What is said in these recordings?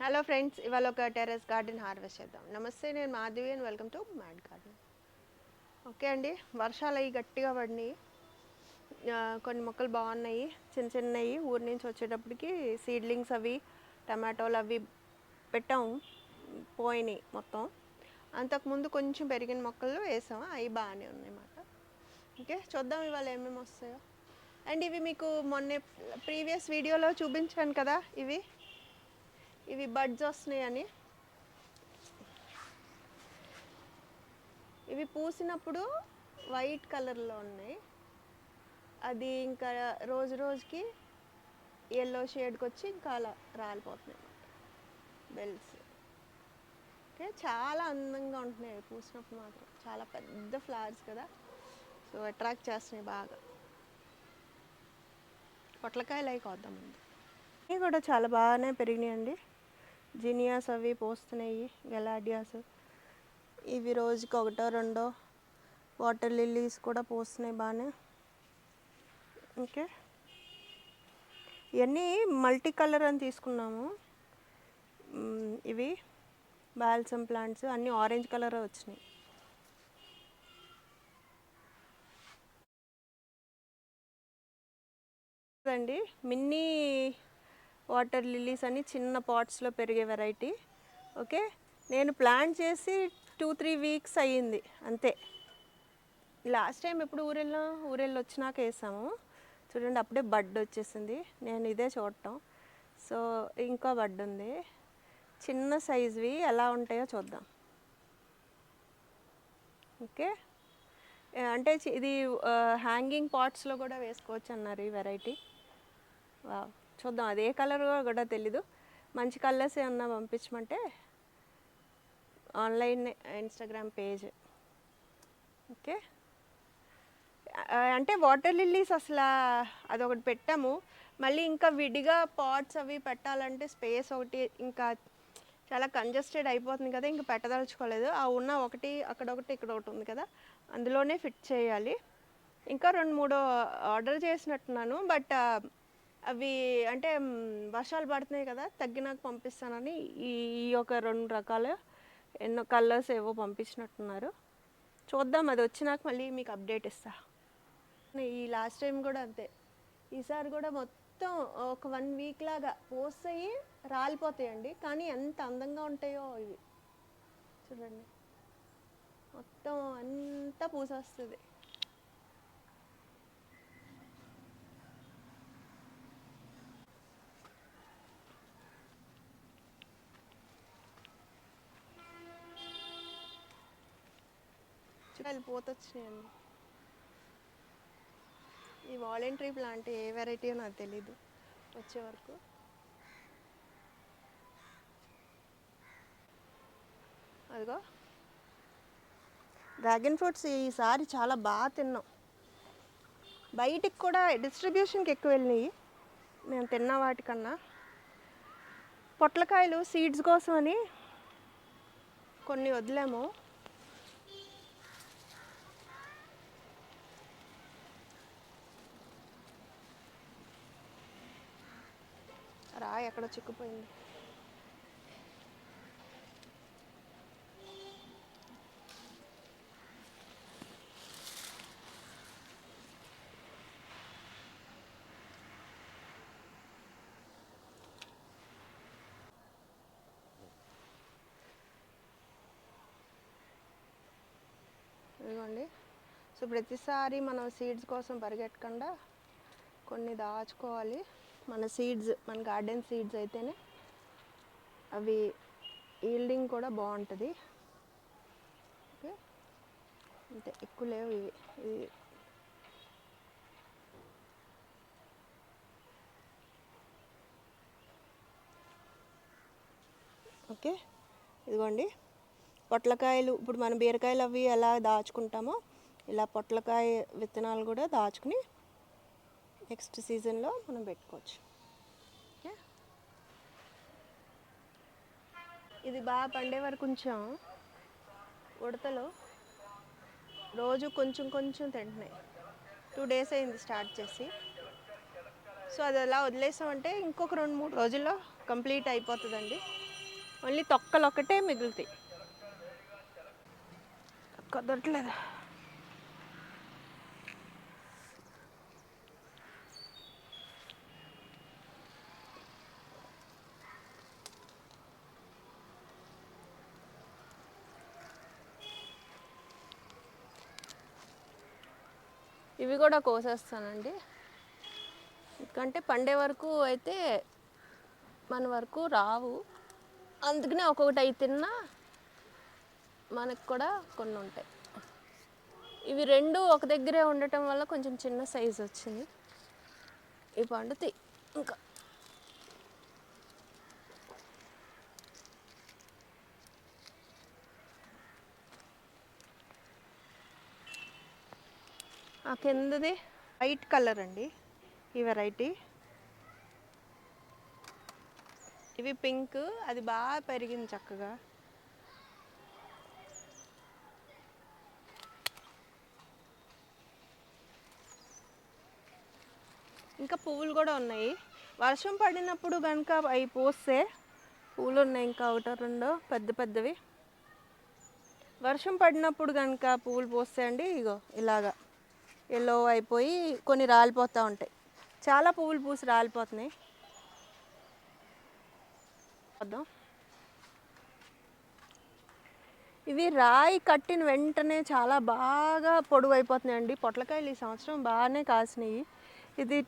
Hello friends ఇవాళ ఒక terrace garden harvest చేద్దాం. నమస్తే నేను Madhavi and welcome to mad garden okay అండి వర్షాలు అవి గట్టిగా పడినాయి. కొన్ని మొక్కలు బాగున్నాయి చిన్న చిన్నవి. ఊరి నుంచి వచ్చేటప్పటికి సీడ్లింగ్స్ అవి టమాటోలు అవి పెట్టాం పోయినాయి మొత్తం. అంతకుముందు కొంచెం పెరిగిన మొక్కలు వేసాము అవి బాగానే ఉన్నాయన్నమాట. ఓకే చూద్దాం ఇవాళ ఏమేమి వస్తాయో. అండ్ ఇవి మీకు మొన్న ప్రీవియస్ వీడియోలో చూపించాను కదా ఇవి. ఇవి బడ్స్ వస్తున్నాయని. ఇవి పూసినప్పుడు వైట్ కలర్లో ఉన్నాయి. అది ఇంకా రోజు రోజుకి ఎల్లో షేడ్కి వచ్చి ఇంకా అలా రాలిపోతున్నాయి బెల్స్ ఓకే చాలా అందంగా ఉంటున్నాయి అవి పూసినప్పుడు మాత్రం. చాలా పెద్ద ఫ్లవర్స్ కదా. సో అట్రాక్ట్ చేస్తున్నాయి బాగా. పొట్లకాయలు అవి కొద్దాం ముందు ఇవి కూడా చాలా బాగానే పెరిగినాయండి. జినియాస్ అవి పోస్తున్నాయి గెలాడియాస్. ఇవి రోజుకి ఒకటో రెండో వాటర్ లిల్లీస్ కూడా పోస్తున్నాయి బాగానే. ఓకే. ఇవన్నీ మల్టీ కలర్ అని తీసుకున్నాము. ఇవి బాల్సమ్ ప్లాంట్స్ అన్నీ ఆరెంజ్ కలర్ వచ్చినాయి. అండి మిన్నీ వాటర్ లిల్లీస్ అని చిన్న పాట్స్లో పెరిగే వెరైటీ. ఓకే? నేను ప్లాన్ చేసి టూ త్రీ వీక్స్ అయ్యింది. అంతే. లాస్ట్ టైం ఎప్పుడు ఊరెళ్ళాం ఊరెళ్ళి వచ్చినాక వేసాము. చూడండి అప్పుడే బడ్ వచ్చేసింది. నేను ఇదే చూడటం. సో ఇంకా బడ్ ఉంది. చిన్న సైజ్వి ఎలా ఉంటాయో చూద్దాం. ఓకే? అంటే చి- ఇది హ్యాంగింగ్ పాట్స్లో కూడా వేసుకోవచ్చు అన్నారు ఈ వెరైటీ. వావ్. చూద్దాం. అది ఏ కలర్ కూడా తెలీదు. మంచి కలర్స్ ఏమన్నా పంపించమంటే ఆన్లైన్ ఇన్స్టాగ్రామ్ పేజ్. ఓకే? అంటే వాటర్ లిల్లీస్ అసలు అదొకటి పెట్టాము. మళ్ళీ ఇంకా విడిగా పాట్స్ అవి పెట్టాలంటే స్పేస్ ఒకటి ఇంకా చాలా కంజెస్టెడ్ అయిపోతుంది కదా ఇంకా పెట్టదలుచుకోలేదు. ఆ ఉన్న ఒకటి అక్కడ ఒకటి ఇక్కడ ఒకటి ఉంది కదా అందులోనే ఫిట్ చేయాలి. ఇంకా రెండు మూడు ఆర్డర్ చేసినట్టున్నాను. బట్ అవి అంటే వర్షాలు పడుతున్నాయి కదా తగ్గినాక పంపిస్తానని ఈ ఈ ఒక రెండు రకాల ఎన్నో కలర్స్ ఏవో పంపించినట్టున్నారు. చూద్దాం అది వచ్చినాక మళ్ళీ మీకు అప్డేట్ ఇస్తా. ఈ లాస్ట్ టైం కూడా అంతే. ఈసారి కూడా మొత్తం ఒక వన్ వీక్ లాగా పోస్తాయి రాలిపోతాయండి కానీ ఎంత అందంగా ఉంటాయో ఇవి. చూడండి. మొత్తం అంతా పూసేస్తుంది. చూడాలి పోతొచ్చినాయండి. ఈ వాలంటరీ ప్లాంట్ ఏ వెరైటీ నాకు తెలీదు. వచ్చే వరకు. అదిగో. డ్రాగన్ ఫ్రూట్స్ ఈసారి చాలా బాగా తిన్నాం. బయటికి కూడా డిస్ట్రిబ్యూషన్కి ఎక్కువ వెళ్ళినాయి. మేము తిన్న వాటికన్నా. పొట్లకాయలు సీడ్స్ కోసం అని కొన్ని వదిలాము. రాయి ఎక్కడ చిక్కుపోయింది. ఇదిగోండి. సో ప్రతిసారి మనం సీడ్స్ కోసం పరిగెట్టకుండా కొన్ని దాచుకోవాలి. మన సీడ్స్ మన గార్డెన్ సీడ్స్ అయితేనే అవి ఈల్డింగ్ కూడా బాగుంటుంది. ఓకే? అంతే ఎక్కువ లేవు ఇవి. ఇవి ఓకే? ఇదిగోండి. పొట్లకాయలు ఇప్పుడు మనం బీరకాయలు అవి ఎలా దాచుకుంటామో ఇలా పొట్లకాయ విత్తనాలు కూడా దాచుకుని నెక్స్ట్ సీజన్లో మనం పెట్టుకోవచ్చు. ఓకే ఇది బాగా పండే వరకు కొంచెం ఉడతలు రోజు కొంచెం కొంచెం తింటున్నాయి. టూ డేస్ అయింది స్టార్ట్ చేసి. సో అది అలా వదిలేసామంటే ఇంకొక రెండు మూడు రోజుల్లో కంప్లీట్ అయిపోతుందండి. ఓన్లీ తొక్కలు ఒకటే మిగులుతాయి. కుదరట్లేదు. ఇవి కూడా కోసేస్తానండి. ఎందుకంటే పండే వరకు అయితే మన వరకు రావు. అందుకనే ఒక్కొక్కటి అవి తిన్నా మనకు కూడా కొన్ని ఉంటాయి. ఇవి రెండు ఒక దగ్గరే ఉండటం వల్ల కొంచెం చిన్న సైజు వచ్చింది. ఈ పండుతాయి. ఇంకా ఆ కిందది వైట్ కలర్ అండి. ఈ వెరైటీ ఇవి పింక్ అది బాగా పెరిగింది చక్కగా. ఇంకా పువ్వులు కూడా ఉన్నాయి. వర్షం పడినప్పుడు కనుక అవి పోస్తే పువ్వులు ఉన్నాయి ఇంకా ఒకటో రెండో పెద్ద పెద్దవి. వర్షం పడినప్పుడు కనుక పువ్వులు పోస్తే అండి ఇగో ఇలాగా. ఎల్లో అయిపోయి కొన్ని రాలిపోతూ ఉంటాయి. చాలా పువ్వులు పూసి రాలిపోతున్నాయి. వద్దాం ఇవి రాయి కట్టిన వెంటనే చాలా బాగా పొడుగు అయిపోతున్నాయండి పొట్లకాయలు ఈ సంవత్సరం బాగానే కాసినాయి. ఇది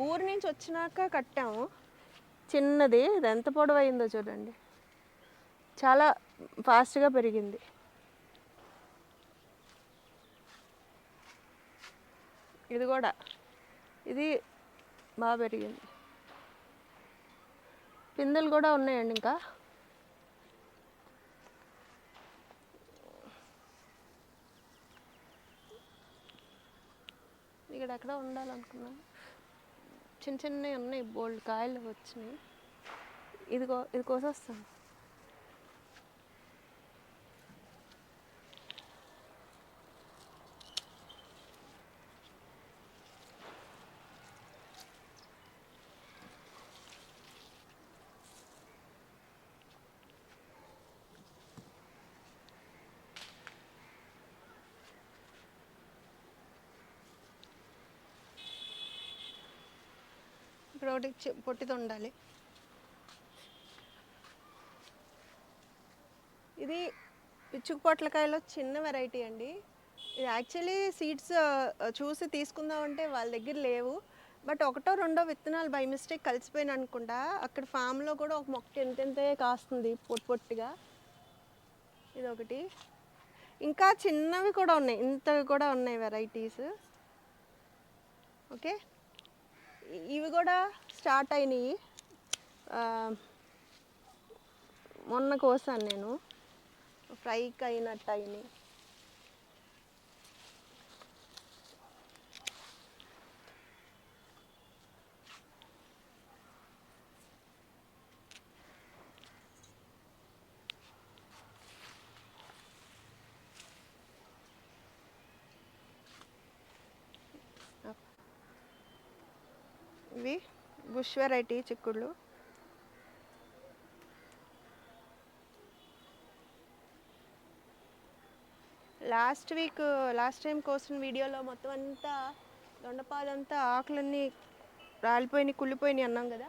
ఊరి నుంచి వచ్చినాక కట్టాము. చిన్నది. ఇది ఎంత పొడవు అయిందో చూడండి. చాలా ఫాస్ట్గా పెరిగింది. ఇది కూడా. ఇది బాగా పెరిగింది. పిందెలు కూడా ఉన్నాయండి ఇంకా. ఇక్కడ ఎక్కడ ఉండాలనుకున్నాను. చిన్న చిన్నవి ఉన్నాయి బోల్డ్ కాయలు వచ్చినాయి. ఇది కో ఇది కోసేస్తాను. ఇప్పుడు పొట్టిది ఉండాలి ఇది పిచ్చుకు పొట్లకాయలో చిన్న వెరైటీ అండి. ఇది యాక్చువల్లీ సీడ్స్ చూసి తీసుకుందాం అంటే వాళ్ళ దగ్గర లేవు. బట్ ఒకటో రెండో విత్తనాలు బై మిస్టేక్ కలిసిపోయిన అనుకుంటా. అక్కడ ఫామ్లో కూడా ఒక మొక్క ఎంతెంత కాస్తుంది పొట్టి పొట్టిగా. ఇది ఒకటి ఇంకా చిన్నవి కూడా ఉన్నాయి. ఇంతవి కూడా ఉన్నాయి వెరైటీస్. ఓకే? ఇవి కూడా స్టార్ట్ అయినాయి. మొన్న కోసాను నేను. ఫ్రైకి అయినట్టు అయినాయి. ఇవి. బుష్ వెరైటీ చిక్కుళ్ళు. లాస్ట్ వీక్ లాస్ట్ టైం కోసిన వీడియోలో మొత్తం అంతా దొండపాదంతా ఆకులన్నీ రాలిపోయినాయి కుళ్ళిపోయినాయి అన్నాం కదా.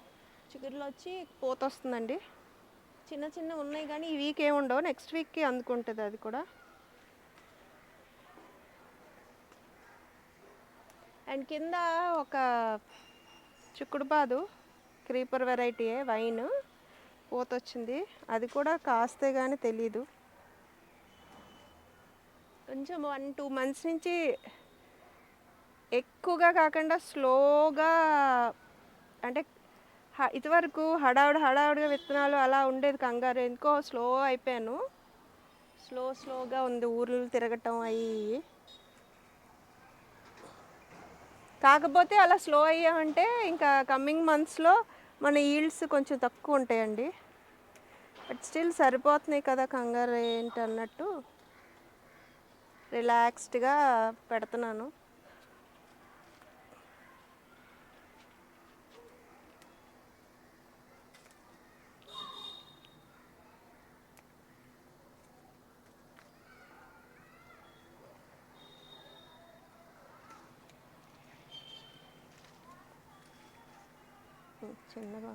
చిగురులో వచ్చి పోత వస్తుందండి. చిన్న చిన్న ఉన్నాయి కానీ ఈ వీక్ ఏముండవు నెక్స్ట్ వీక్కి అందుకుంటుంది అది కూడా. అండ్ కింద ఒక చిక్కుడు పాదు క్రీపర్ వెరైటీయే వైన్ పూత వచ్చింది అది కూడా కాస్తే కానీ తెలీదు. కొంచెం వన్ టూ మంత్స్ నుంచి ఎక్కువగా కాకుండా స్లోగా అంటే హ- ఇదివరకు హడావుడి హడావుడిగా విత్తనాలు అలా ఉండేది కంగారు. ఎందుకో స్లో అయిపోయాను. స్లో స్లోగా ఉంది ఊర్లు తిరగటం అయ్యి. కాకపోతే అలా స్లో అయ్యామంటే ఇంకా కమ్మింగ్ మంత్స్లో మన ఈల్డ్స్ కొంచెం తక్కువ ఉంటాయండి. బట్ స్టిల్ సరిపోతున్నాయి కదా కంగారు ఏంటి అన్నట్టు రిలాక్స్డ్గా పెడుతున్నాను. 挺挺那个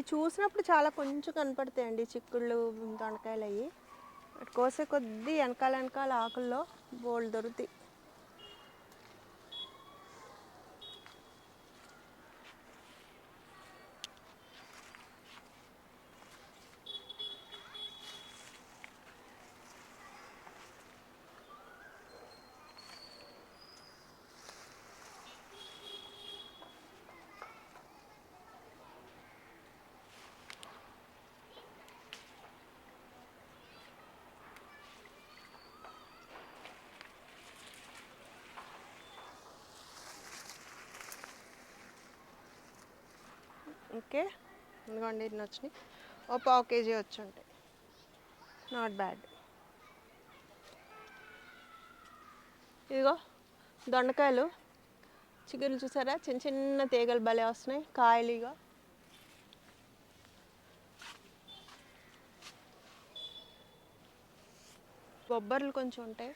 ఇవి చూసినప్పుడు చాలా కొంచెం కనపడతాయండి చిక్కుళ్ళు దొండకాయలు అవి కోసే కొద్దీ వెనకాల వెనకాల ఆకుల్లో బోల్డ్ దొరుకుతాయి. ఓకే. ఇదిగోండి ఇన్ని వచ్చినాయి. ఓ పావు కేజీ వచ్చి ఉంటాయి. నాట్ బ్యాడ్ ఇదిగో దొండకాయలు. చిగురు చూసారా? చిన్న చిన్న తీగలు భలే వస్తున్నాయి. కాయలు ఇగో. బొబ్బర్లు కొంచెం ఉంటాయి.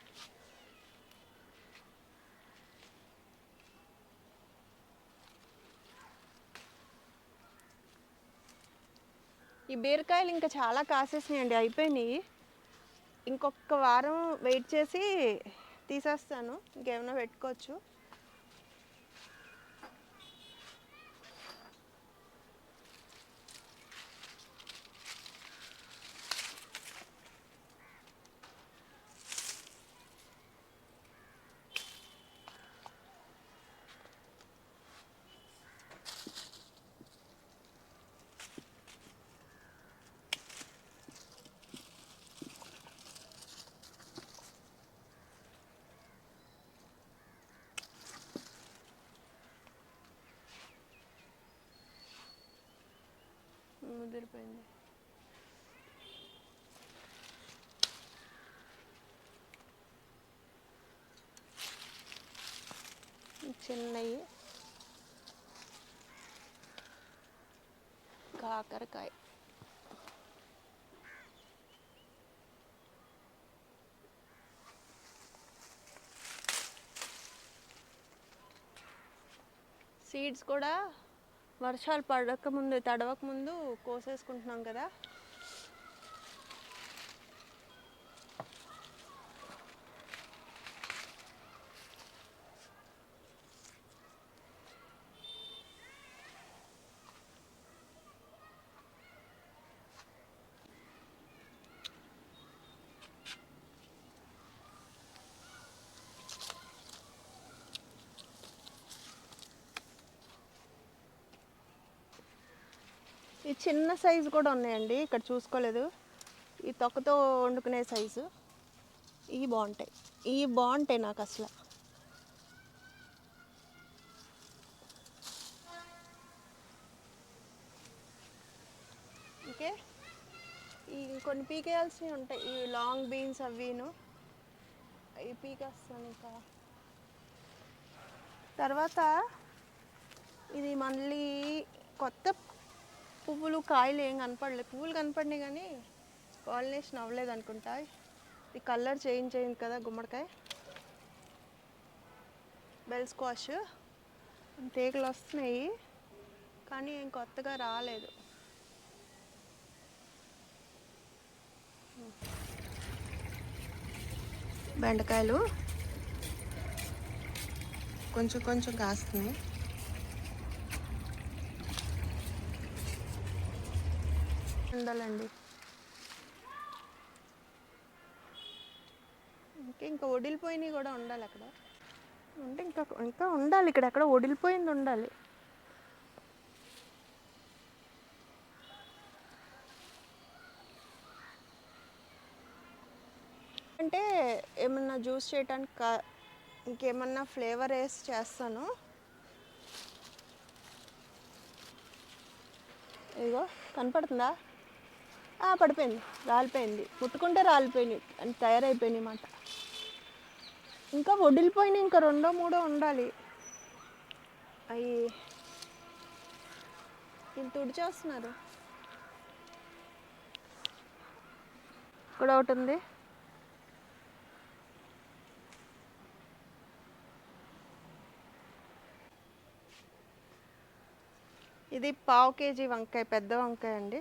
ఈ బీరకాయలు ఇంకా చాలా కాసేసినాయండి అయిపోయినాయి. ఇంకొక వారం వెయిట్ చేసి తీసేస్తాను ఇంకేమైనా పెట్టుకోవచ్చు. ముదిరిపోయింది చిన్నవి కాకరకాయ సీడ్స్ కూడా వర్షాలు పడక ముందు తడవక ముందు కోసేసుకుంటున్నాం కదా. చిన్న సైజు కూడా ఉన్నాయండి. ఇక్కడ చూసుకోలేదు. ఈ తొక్కతో వండుకునే సైజు. ఇవి బాగుంటాయి. ఇవి బాగుంటాయి నాకు అసలు. ఓకే. ఈ కొన్ని పీకేయాల్సినవి ఉంటాయి. ఈ లాంగ్ బీన్స్ అవిను ఈ పీకేస్తాను ఇంకా. తర్వాత ఇది మళ్ళీ కొత్త పువ్వులు కాయలు ఏం కనపడలేదు. పువ్వులు కనపడినాయి కానీ పాలినేషన్ అవ్వలేదు అనుకుంటా. ఈ కలర్ చేంజ్ అయింది కదా గుమ్మడికాయ. బెల్ స్క్వాష్ తీగలు వస్తున్నాయి కానీ ఏం కొత్తగా రాలేదు. బెండకాయలు కొంచెం కొంచెం కాస్తున్నాయి. ఉండాలండి. ఇంకా ఇంకా వడిలిపోయినవి కూడా ఉండాలి అక్కడ. అంటే ఇంకా ఇంకా ఉండాలి ఇక్కడ అక్కడ ఒడిలిపోయింది ఉండాలి. అంటే ఏమన్నా జ్యూస్ చేయడానికి కా- ఇంకేమన్నా ఫ్లేవర్ వేసి చేస్తాను. ఇదిగో కనపడుతుందా? పడిపోయింది. రాలిపోయింది. ముట్టుకుంటే రాలిపోయినాయి. అని తయారైపోయినాయి అన్నమాట. ఇంకా వడిలిపోయినాయి. ఇంకా రెండో మూడో ఉండాలి. అవి ఇంత తుడిచేస్తున్నారు. ఇక్కడ ఒకటి ఉంది. ఇది పావు కేజీ వంకాయ పెద్ద వంకాయ అండి.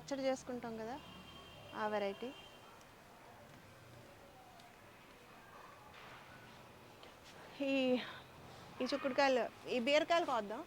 పచ్చడి చేసుకుంటాం కదా ఆ వెరైటీ ఈ ఈ చిక్కుడుకాయలు ఈ బీరకాయలు కోద్దాం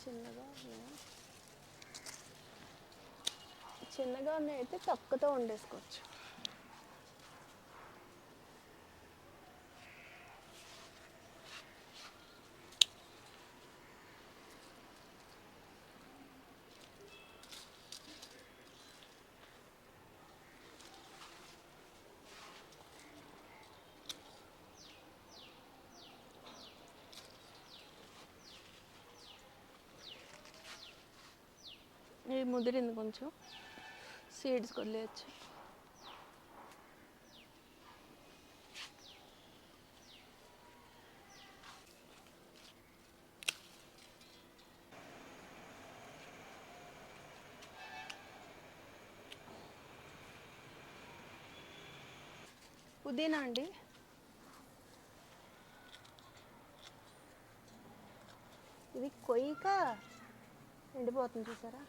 చిన్నగా ఉన్నాయా చిన్నగా ఉన్నాయి అయితే తక్కువతో వండేసుకోవచ్చు ఇది ముదిరింది కొంచెం. సీడ్స్ వదిలేయచ్చు పుదీనా అండి. ఇది కొయ్యక ఎండిపోతుంది చూసారా?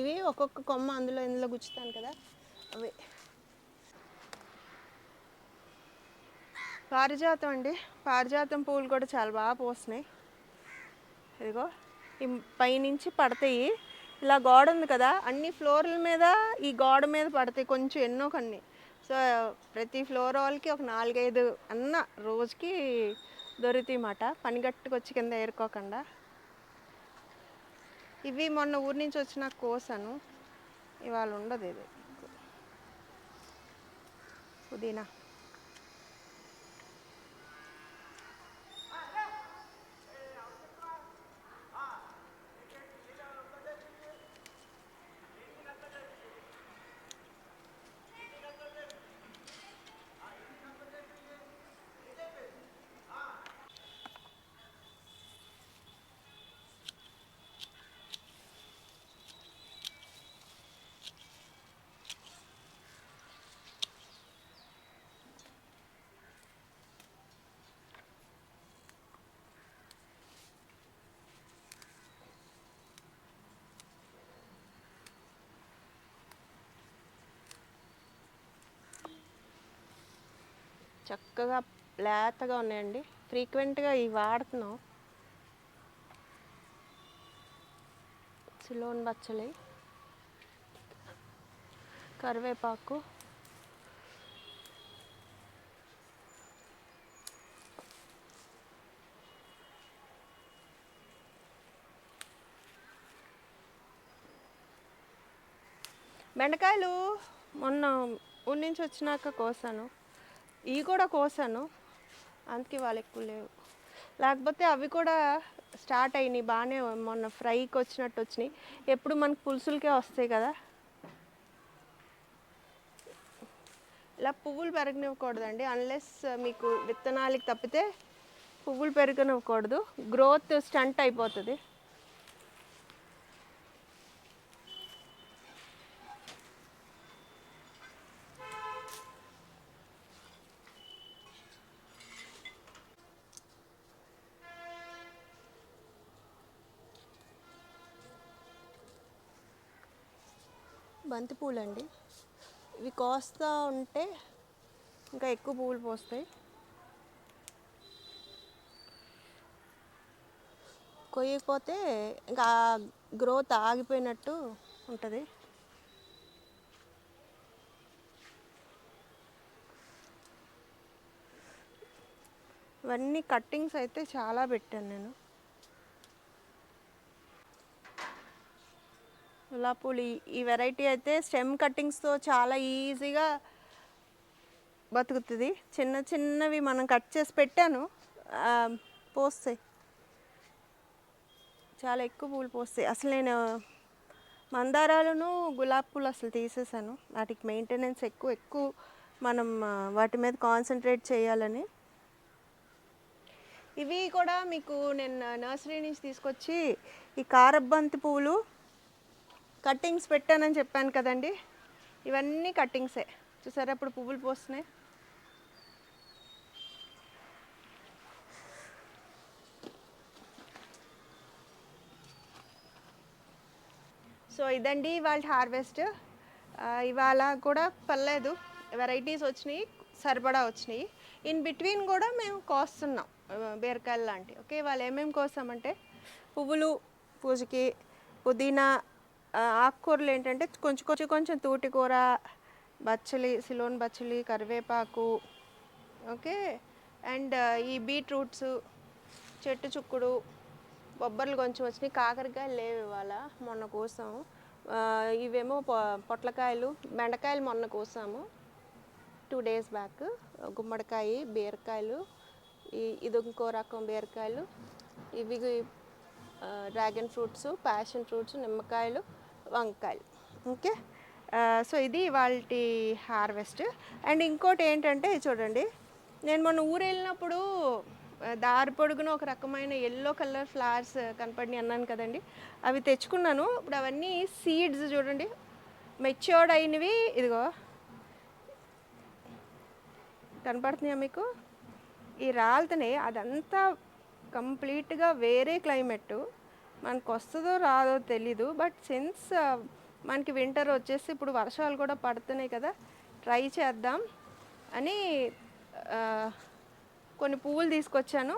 ఇవి ఒక్కొక్క కొమ్మ అందులో ఇందులో గుచ్చుతాను కదా అవి. పారిజాతం అండి. పారిజాతం పువ్వులు కూడా చాలా బాగా పోస్తున్నాయి. ఇదిగో ఈ పైనుంచి పడతాయి. ఇలా గోడ ఉంది కదా అన్ని ఫ్లోర్ల మీద ఈ గోడ మీద పడతాయి కొంచెం ఎన్నో కొన్ని. సో ప్రతి ఫ్లోర్ వాళ్ళకి ఒక నాలుగైదు అన్న రోజుకి దొరుకుతాయి మాట పనిగట్టుకు వచ్చి కింద ఏరుకోకుండా. ఇవి మొన్న ఊరి నుంచి వచ్చిన కోసాను. ఇవాళ ఉండదు ఇది. పుదీనా. చక్కగా లేతగా ఉన్నాయండి. ఫ్రీక్వెంట్గా ఇవి వాడుతున్నాం. సిలోన్ బచ్చలి కరివేపాకు బెండకాయలు మొన్న ఊరి నుంచి వచ్చినాక కోసాను. ఇవి కూడా కోసాను. అందుకే వాళ్ళు ఎక్కువ లేవు. లేకపోతే అవి కూడా స్టార్ట్ అయినాయి బాగానే మొన్న ఫ్రైకి వచ్చినట్టు వచ్చినాయి. ఎప్పుడు మనకు పులుసులకే వస్తాయి కదా. ఇలా పువ్వులు పెరగనివ్వకూడదండి. అన్లెస్ మీకు విత్తనాలకి తప్పితే పువ్వులు పెరగనివ్వకూడదు. గ్రోత్ స్టంట్ అయిపోతుంది. బంతి పూలు అండి ఇవి కోస్తా ఉంటే ఇంకా ఎక్కువ పువ్వులు పోస్తాయి. కొయ్యకపోతే ఇంకా గ్రోత్ ఆగిపోయినట్టు ఉంటుంది. ఇవన్నీ కట్టింగ్స్ అయితే చాలా పెట్టాను నేను. పూలు ఈ వెరైటీ అయితే స్టెమ్ కట్టింగ్స్తో చాలా ఈజీగా బతుకుతుంది. చిన్న చిన్నవి మనం కట్ చేసి పెట్టాను. పోస్తాయి. చాలా ఎక్కువ పూలు పోస్తాయి. అసలు నేను మందారాలను గులాబీ పూలు అసలు తీసేసాను. వాటికి మెయింటెనెన్స్ ఎక్కువ ఎక్కువ మనం వాటి మీద కాన్సన్ట్రేట్ చేయాలని. ఇవి కూడా మీకు నేను నర్సరీ నుంచి తీసుకొచ్చి ఈ కారబ్బంతి పువ్వులు కట్టింగ్స్ పెట్టానని చెప్పాను కదండి. ఇవన్నీ కట్టింగ్సే. చూసారా ఇప్పుడు పువ్వులు పోస్తున్నాయి. సో ఇదండి ఇవాళ హార్వెస్ట్. ఇవాళ కూడా పర్లేదు. వెరైటీస్ వచ్చినాయి సరిపడా వచ్చినాయి. ఇన్ బిట్వీన్ కూడా మేము కోస్తున్నాం బీరకాయలు లాంటివి. ఓకే వాళ్ళు ఏమేమి కోస్తామంటే పువ్వులు పూజకి పుదీనా ఆకుకూరలు ఏంటంటే కొంచెం కొంచెం కొంచెం తూటికూర బచ్చలి సిలోన్ బచ్చలి కరివేపాకు ఓకే? అండ్ ఈ బీట్రూట్స్ చెట్టు చుక్కుడు బొబ్బర్లు కొంచెం వచ్చినాయి. కాకరకాయలు లేవు ఇవాళ మొన్న కోసాము ఇవేమో పొట్లకాయలు బెండకాయలు మొన్న కోసాము. టూ డేస్ బ్యాక్ గుమ్మడికాయ బీరకాయలు ఈ ఇది ఇంకో రకం బీరకాయలు. ఇవి డ్రాగన్ ఫ్రూట్స్ ప్యాషన్ ఫ్రూట్స్ నిమ్మకాయలు వంకాయలు. ఓకే? సో ఇది వాళ్ళ హార్వెస్ట్. అండ్ ఇంకోటి ఏంటంటే చూడండి నేను మొన్న ఊరు వెళ్ళినప్పుడు దారి పొడుగున ఒక రకమైన ఎల్లో కలర్ ఫ్లవర్స్ కనపడి అన్నాను కదండి. అవి తెచ్చుకున్నాను. ఇప్పుడు అవన్నీ సీడ్స్ చూడండి. మెచ్యూర్డ్ అయినవి ఇదిగో. కనపడుతున్నాయా మీకు? ఈ రాళ్ళతోనే అదంతా కంప్లీట్గా వేరే క్లైమేట్ మనకు వస్తుందో రాదో తెలీదు. బట్ సిన్స్ uh, మనకి వింటర్ వచ్చేసి ఇప్పుడు వర్షాలు కూడా పడుతున్నాయి కదా ట్రై చేద్దాం అని uh, కొన్ని పువ్వులు తీసుకొచ్చాను.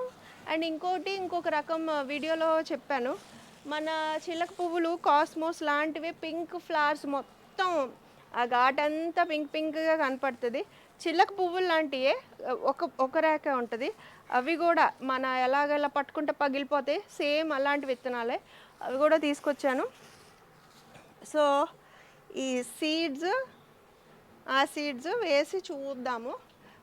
అండ్ ఇంకోటి ఇంకొక రకం uh, వీడియోలో చెప్పాను. మన చిలక పువ్వులు కాస్మోస్ లాంటివి పింక్ ఫ్లవర్స్ మొత్తం ఆ ఘాట్ అంతా పింక్ పింక్గా కనపడుతుంది. చిల్లక పువ్వులు లాంటివే ఒక ఒక రేఖ ఉంటుంది. అవి కూడా మన ఎలాగలా పట్టుకుంటే పగిలిపోతాయి సేమ్ అలాంటి విత్తనాలే. అవి కూడా తీసుకొచ్చాను. సో ఈ సీడ్స్ ఆ సీడ్స్ వేసి చూద్దాము.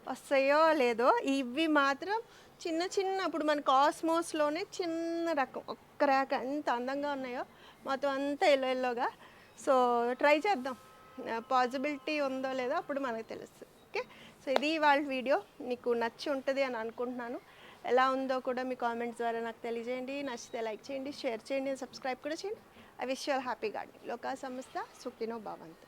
వస్తాయో లేదో ఇవి మాత్రం చిన్న చిన్న ఇప్పుడు మన కాస్మోస్లోనే చిన్న రకం ఒక్క రేఖ ఎంత అందంగా ఉన్నాయో మొత్తం అంతా ఎల్లో ఎల్లోగా. సో ట్రై చేద్దాం. పాసిబిలిటీ ఉందో లేదో అప్పుడు మనకు తెలుస్తుంది. సో ఇది వాళ్ళ వీడియో. మీకు నచ్చి ఉంటుంది అని అనుకుంటున్నాను. ఎలా ఉందో కూడా మీ కామెంట్స్ ద్వారా నాకు తెలియజేయండి. నచ్చితే లైక్ చేయండి షేర్ చేయండి సబ్స్క్రైబ్ కూడా చేయండి. I wish you happy gardening లోకా సంస్థ సుఖినో భవంతు.